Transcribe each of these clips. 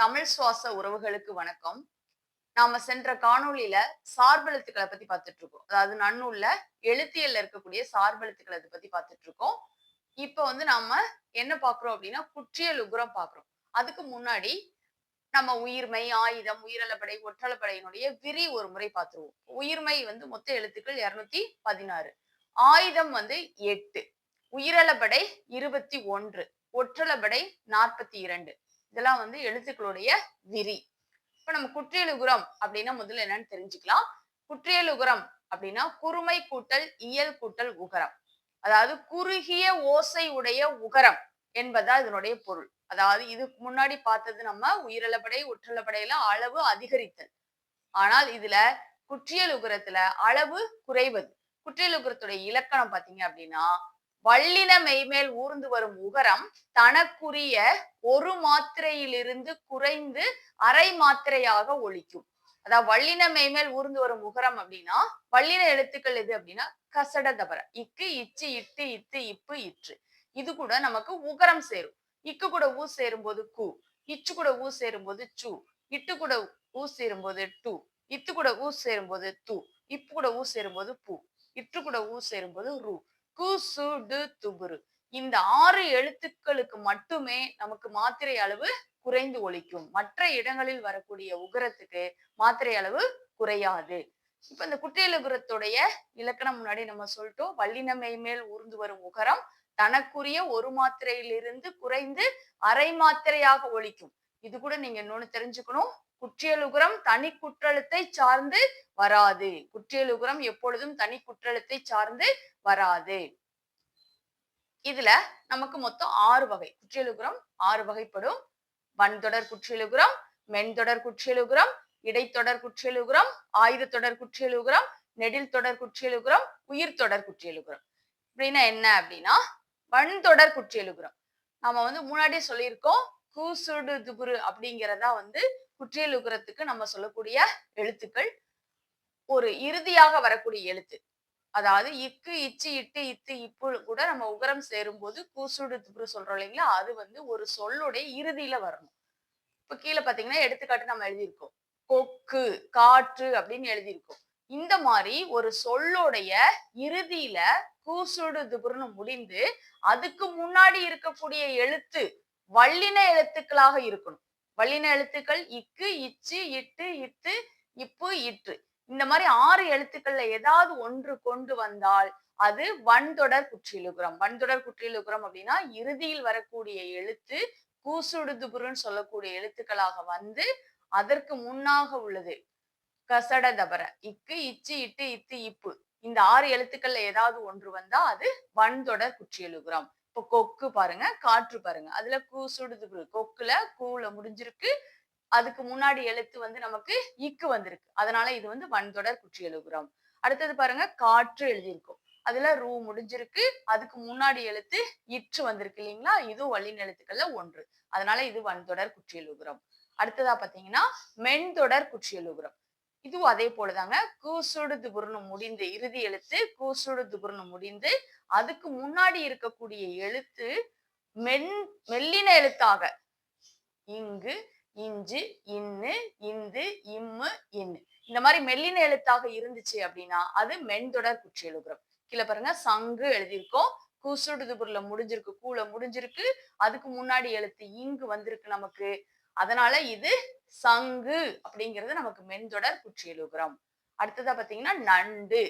தமிழ் சுவாச உறவுகளுக்கு வணக்கம். நாம சென்ற காணொளியில சார்பெழுத்துக்களை பத்தி பார்த்துட்டு இருக்கோம் அதாவது நன்னூல்ல எழுத்தியல்ல இருக்கக்கூடிய சார்பெழுத்துக்களை பத்தி பார்த்துட்டு இருக்கோம் இப்ப வந்து நாம என்ன பாக்குறோம் அப்படின்னா குற்றியல் உகுரம் பாக்குறோம் அதுக்கு முன்னாடி நம்ம உயிர்மை ஆயுதம் உயிரலப்படை ஒற்றலப்படையினுடைய விரி ஒரு முறை பார்த்துருவோம். உயிர்மை வந்து மொத்த எழுத்துக்கள் இருநூத்தி பதினாறு. ஆயுதம் வந்து எட்டு. உயிரலப்படை இருபத்தி ஒன்று. ஒற்றலப்படை நாற்பத்தி இரண்டு. இதெல்லாம் வந்து எழுத்துக்களுடைய விரி. இப்ப நம்ம குற்றியலுகுரம் அப்படின்னா முதல்ல என்னன்னு தெரிஞ்சுக்கலாம். குற்றியலுகுரம் அப்படின்னா குறுமை கூட்டல் இயல் கூட்டல் உகரம். அதாவது குறுகிய ஓசை உடைய உகரம் என்பதா இதனுடைய பொருள். அதாவது இதுக்கு முன்னாடி பார்த்தது நம்ம உயிரலப்படை ஒற்றலப்படையில அளவு அதிகரித்தல். ஆனால் இதுல குற்றியல் உகரத்துல அளவு குறைவது. குற்றியல் உகரத்துடைய இலக்கணம் பாத்தீங்க அப்படின்னா வல்லின மெய்மேல் ஊர்ந்து வரும் உகரம் தனக்குரிய ஒரு மாத்திரையிலிருந்து குறைந்து அரை மாத்திரையாக ஒழிக்கும். அதாவது வல்லின மெய்மேல் ஊர்ந்து வரும் உகரம் அப்படின்னா வல்லின எழுத்துக்கள் எது அப்படின்னா கசட தபர இக்கு இச்சு இட்டு இத்து இப்பு இற்று. இது கூட நமக்கு உகரம் சேரும். இக்கு கூட ஊ சேரும்போது கு இச்சு கூட ஊ சேரும்போது சு இட்டு கூட ஊ சேரும்போது டு இத்து கூட ஊ சேரும்போது து இப்பு கூட ஊ சேரும்போது பூ இற்று கூட ஊ சேரும்போது ரூ. கு சு டு துபுரு. இந்த ஆறு எழுத்துக்களுக்கு மட்டுமே நமக்கு மாத்திரை அளவு குறைந்து ஒழிக்கும் மற்ற இடங்களில் வரக்கூடிய உகரத்துக்கு மாத்திரை அளவு குறையாது. இப்ப இந்த குற்றியலுகரத்துடைய இலக்கணம் முன்னாடி நம்ம சொல்லிட்டோம். வல்லினமை மேல் ஊர்ந்து வரும் உகரம் தனக்குரிய ஒரு மாத்திரையிலிருந்து குறைந்து அரை மாத்திரையாக ஒழிக்கும் இது கூட நீங்க இன்னொன்னு தெரிஞ்சுக்கணும். குற்றியலுகரம் தனி குற்றலத்தை சார்ந்து வராது. குற்றியலுகரம் எப்பொழுதும் தனி குற்றலத்தை சார்ந்து வராது. இதுல நமக்கு மொத்தம் ஆறு வகை. குற்றியலுகரம் ஆறு வகைப்படும். வன்தொடர் குற்றியலுகரம் மென்தொடர் குற்றியலுகரம் இடைத்தொடர் குற்றியலுகரம் தொடர் குற்றியலுகரம் நெடில் தொடர் குற்றியலுகரம் உயிர் தொடர் குற்றியலுகரம். அப்படின்னா என்ன அப்படின்னா வன்தொடர் குற்றியலுகரம். நாம வந்து முன்னாடியே சொல்லியிருக்கோம் கூசுடு துபுரு அப்படிங்கிறதா வந்து குற்றியலுகரத்துக்கு நம்ம சொல்லக்கூடிய எழுத்துக்கள் ஒரு இறுதியாக வரக்கூடிய எழுத்து. அதாவது இக்கு இச்சு இட்டு இத்து இப்பு கூட நம்ம உகரம் சேரும்போது கூசுடு துபுரு சொல்றோம் இல்லைங்களா? அது வந்து ஒரு சொல்லுடைய இறுதியில வரணும். இப்ப கீழே பாத்தீங்கன்னா எடுத்துக்காட்டு நம்ம எழுதியிருக்கோம். கொக்கு காற்று அப்படின்னு எழுதியிருக்கோம். இந்த மாதிரி ஒரு சொல்லுடைய இறுதியில கூசுடு துபுருன்னு முடிந்து அதுக்கு முன்னாடி இருக்கக்கூடிய எழுத்து வல்லின எழுத்துக்களாக இருக்கணும். வல்லின எழுத்துக்கள் இக்கு இச்சு இட்டு இத்து இப்பு இற்று. இந்த மாதிரி ஆறு எழுத்துக்கள்ல ஏதாவது ஒன்று கொண்டு வந்தால் அது வன்தொடர் குற்றியலுகுரம். வன்தொடர் குற்றியலுகுரம் அப்படின்னா இறுதியில் வரக்கூடிய எழுத்து கூசுடுதுபுருன்னு சொல்லக்கூடிய எழுத்துக்களாக வந்து அதற்கு முன்னாக உள்ளது. கசட தபர இக்கு இச்சு இட்டு இத்து இப்பு. இந்த ஆறு எழுத்துக்கள்ல ஏதாவது ஒன்று வந்தா அது வன்தொடர் குற்றியலுகுரம். இப்போ கொக்கு பாருங்க காற்று பாருங்க. அதுல கூ சுடுது கொக்குல கூல முடிஞ்சிருக்கு. அதுக்கு முன்னாடி எழுத்து வந்து நமக்கு இக்கு வந்திருக்கு. அதனால இது வந்து வன்தொடர் குற்றியலுகுரம். அடுத்தது பாருங்க காற்று எழுதியிருக்கும். அதுல ரூ முடிஞ்சிருக்கு. அதுக்கு முன்னாடி எழுத்து இற்று வந்திருக்கு இல்லைங்களா? இதுவும் வல்லின் எழுத்துக்கள்ல ஒன்று. அதனால இது வன்தொடர் குற்றியலுகுரம். அடுத்ததா பாத்தீங்கன்னா மென்தொடர் குற்றியலுகுரம். இதுவும் அதே போலதாங்க. கூசுடு துபுர்னு முடிந்து இறுதி எழுத்து கூசுடு துபுர்னு முடிந்து அதுக்கு முன்னாடி இருக்கக்கூடிய எழுத்து மென் மெல்லின எழுத்தாக. இங்கு இஞ்சு இன்னு இந்து இம்மு இன்னு. இந்த மாதிரி மெல்லின எழுத்தாக இருந்துச்சு அப்படின்னா அது மென்தொடர் குற்றியலுகுரம் கீழே பாருங்க சங்கு எழுதியிருக்கோம். கூசுடுதுபுர்ல முடிஞ்சிருக்கு கூல முடிஞ்சிருக்கு. அதுக்கு முன்னாடி எழுத்து இங்கு வந்திருக்கு நமக்கு. அதனால இது சங்கு அப்படிங்கிறது நமக்கு மென்தொடர் குற்றியலுகரம். அடுத்ததா பாத்தீங்கன்னா நண்டு.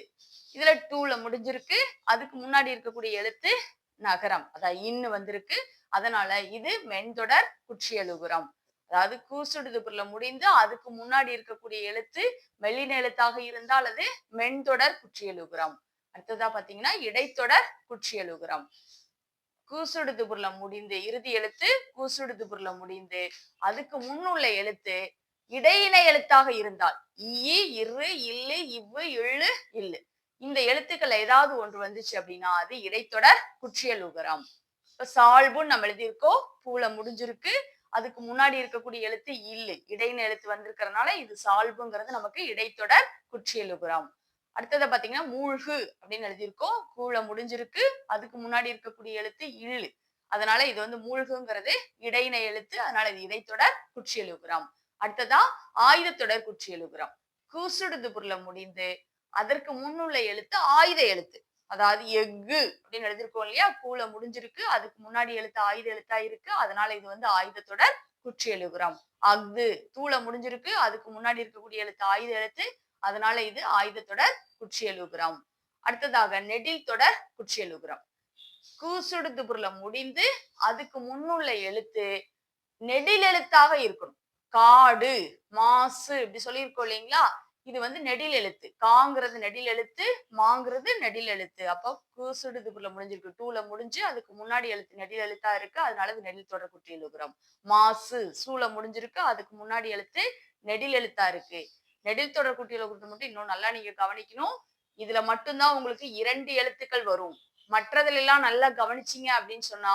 இதுல டூல முடிஞ்சிருக்கு. அதுக்கு முன்னாடி இருக்கக்கூடிய எழுத்து நகரம். அதாவது இன்னு வந்திருக்கு. அதனால இது மென்தொடர் குற்றியலுகுரம். அதாவது கூசுடுதுபுர்ல முடிந்து அதுக்கு முன்னாடி இருக்கக்கூடிய எழுத்து மெல்லின எழுத்தாக இருந்தால் அது மென்தொடர் குற்றியலுகுரம். அடுத்ததா பாத்தீங்கன்னா இடைத்தொடர் குற்றியலுகுரம். கூசுடுதுபுர்ல முடிந்து இறுதி எழுத்து கூசுடுதுபுர்ல முடிந்து அதுக்கு முன்னுள்ள எழுத்து இடையின எழுத்தாக இருந்தால் ஈ இரு இல்லு இவ்வு இள்ளு இல்லு. இந்த எழுத்துக்கள் ஏதாவது ஒன்று வந்துச்சு அப்படின்னா அது இடைத்தொடர் குற்றியல் உகரம். இப்ப சால்புன்னு நம்ம எழுதியிருக்கோம் பூல முடிஞ்சிருக்கு அதுக்கு முன்னாடி இருக்கக்கூடிய எழுத்து இல்லு இடையின எழுத்து வந்திருக்கிறதுனால இது சால்புங்கிறது நமக்கு இடைத்தொடர் குற்றியல் உகரம். அடுத்ததை பாத்தீங்கன்னா மூழ்கு அப்படின்னு எழுதியிருக்கோம். கூழ முடிஞ்சிருக்கு. அதுக்கு முன்னாடி இருக்கக்கூடிய எழுத்து இழு. அதனால இது வந்து மூழ்குங்கிறது இடையின எழுத்து அதனால இது இடைத்தொடர் குற்றியலுகரம். அடுத்ததா ஆயுதத்தொடர் குற்றியலுகுரம். கூசுடுது பொருள முடிந்து அதற்கு முன்னுள்ள எழுத்து ஆயுத எழுத்து. அதாவது எஃகு அப்படின்னு எழுதிருக்கோம் இல்லையா? கூல முடிஞ்சிருக்கு அதுக்கு முன்னாடி எழுத்து ஆயுத எழுத்தா இருக்கு. அதனால இது வந்து ஆயுதத்தொடர் குற்றியலுகுரம். அஃது தூள முடிஞ்சிருக்கு அதுக்கு முன்னாடி இருக்கக்கூடிய எழுத்து ஆயுத எழுத்து அதனால இது ஆயுதத்தொடர் குற்றியலுகரம் அடுத்ததாக நெடில் தொடர் குற்றியலுகரம் கூசுடுது புரல முடிந்து அதுக்கு முன்னுள்ள எழுத்து நெடில் எழுத்தாக இருக்கணும். காடு மாசு இப்படி சொல்லியிருக்கோம் இல்லைங்களா? இது வந்து நெடில் எழுத்து. காங்கிறது நெடில் எழுத்து மாங்கிறது நெடில் எழுத்து. அப்போ கூசுடுது புரல முடிஞ்சிருக்கு. டூல முடிஞ்சு அதுக்கு முன்னாடி எழுத்து நெடில் எழுத்தா இருக்கு. அதனால இது நெடில் தொடர் குற்றி எழுகிறோம் மாசு சூல முடிஞ்சிருக்கு. அதுக்கு முன்னாடி எழுத்து நெடில் எழுத்தா இருக்கு. நெடில் தொடர் குட்டி கொடுத்து மட்டும் இன்னும் நல்லா நீங்க கவனிக்கணும். இதுல மட்டும்தான் உங்களுக்கு இரண்டு எழுத்துக்கள் வரும். மற்றதுல எல்லாம் நல்லா கவனிச்சீங்க அப்படின்னு சொன்னா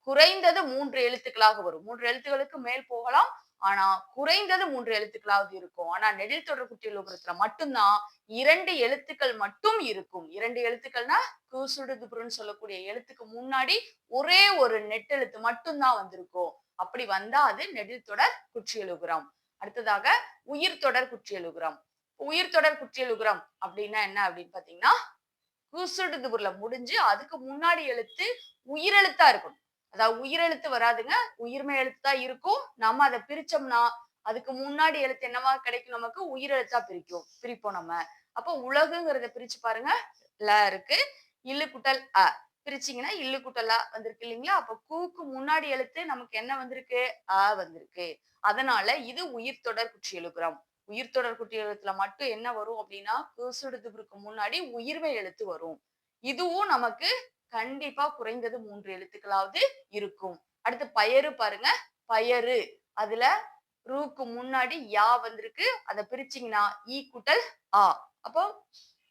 குறைந்தது மூன்று எழுத்துக்களாக வரும். மூன்று எழுத்துக்களுக்கு மேல் போகலாம். ஆனா குறைந்தது மூன்று எழுத்துக்களாவது இருக்கும். ஆனா நெடில் தொடர் குட்டியலுகரத்துல மட்டும்தான் இரண்டு எழுத்துக்கள் மட்டும் இருக்கும். இரண்டு எழுத்துக்கள்னா கூசுடுதுபுருன்னு சொல்லக்கூடிய எழுத்துக்கு முன்னாடி ஒரே ஒரு நெட்டெழுத்து மட்டும்தான் வந்திருக்கும். அப்படி வந்தா அது நெடில் தொடர் குற்றியலுகரம் அடுத்ததாக உயிர் தொடர் குற்றியலுகரம். உயிர் தொடர் குற்றியலுகரம் அப்படின்னா என்ன அப்படின்னு பாத்தீங்கன்னா கூசுடுதுபுர்ல முடிஞ்சு அதுக்கு முன்னாடி எழுத்து உயிரெழுத்தா இருக்கணும். அதாவது உயிரெழுத்து வராதுங்க உயிர்மை எழுத்து தான் இருக்கும். நம்ம அதை பிரிச்சோம்னா அதுக்கு முன்னாடி எழுத்து என்னவா கிடைக்கும் நமக்கு? உயிரெழுத்தா பிரிக்கும் பிரிப்போம் நம்ம. அப்போ உலகுங்கிறத பிரிச்சு பாருங்க ல இருக்கு. இல்லு குட்டல் அ. பிரிச்சீங்கன்னா இல்லு குட்டலா வந்திருக்கு இல்லைங்களா? அப்ப கூக்கு முன்னாடி எழுத்து நமக்கு என்ன வந்திருக்கு? அ வந்திருக்கு. அதனால இது உயிர் தொடர் குற்றி எழுக்கிறோம் உயிர் தொடர் குற்றி எழுத்துல மட்டும் என்ன வரும் அப்படின்னா கூசுடுதுக்கு முன்னாடி உயிர்வை எழுத்து வரும். இதுவும் நமக்கு கண்டிப்பா குறைந்தது மூன்று எழுத்துக்களாவது இருக்கும். அடுத்து பயறு பாருங்க. பயறு. அதுல ரூக்கு முன்னாடி யா வந்திருக்கு. அதை பிரிச்சீங்கன்னா ஈ குட்டல் ஆ. அப்போ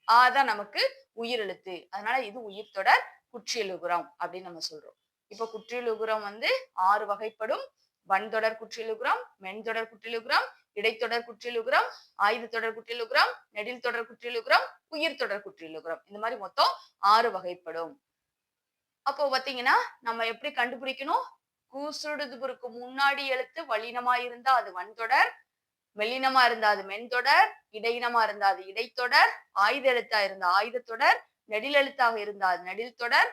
ஆ தான் நமக்கு உயிர் எழுத்து அதனால இது உயிர் தொடர் குற்றியலுகுரம் அப்படின்னு நம்ம சொல்றோம். இப்ப குற்றியலுகுரம் வந்து ஆறு வகைப்படும். வன்தொடர் குற்றியலுகுரம் மென்தொடர் குற்றியலுகுரம் இடைத்தொடர் குற்றியலுகுரம் ஆயுத தொடர் குற்றியலுகுரம் நெடில் தொடர் குற்றியலுகுரம் உயிர் தொடர் குற்றியலுகுரம். இந்த மாதிரி மொத்தம் ஆறு வகைப்படும். அப்போ பாத்தீங்கன்னா நம்ம எப்படி கண்டுபிடிக்கணும்? கூசுடுதுபுருக்கு முன்னாடி எழுத்து வலினமா இருந்தா அது வன்தொடர் மெல்லினமா இருந்தா அது மென்தொடர் இடையினமா இருந்தா அது இடைத்தொடர் ஆயுத எழுத்தா இருந்தா ஆயுதத்தொடர் நெடில் எழுத்தாக இருந்தா அது நெடில் தொடர்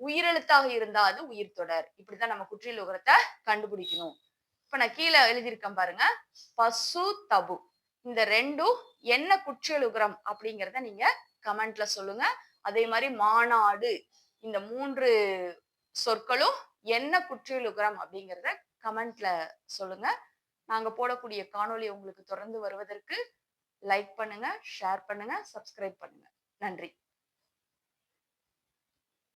உயிரெழுத்தாக இருந்தா அது உயிர் தொடர். இப்படிதான் நம்ம குற்றியல் உகரத்தை கண்டுபிடிக்கணும். இப்ப நான் கீழே எழுதியிருக்கேன் பாருங்க. பசு தபு. இந்த ரெண்டும் என்ன குற்றியல் உகரம் அப்படிங்கிறத நீங்க கமெண்ட்ல சொல்லுங்க. அதே மாதிரி மாநாடு. இந்த மூன்று சொற்களும் என்ன குற்றியலுகரம் அப்படிங்கிறத கமெண்ட்ல சொல்லுங்க. நாங்க போடக்கூடிய காணொளி உங்களுக்கு தொடர்ந்து வருவதற்கு லைக் பண்ணுங்க ஷேர் பண்ணுங்க சப்ஸ்கிரைப் பண்ணுங்க. நன்றி.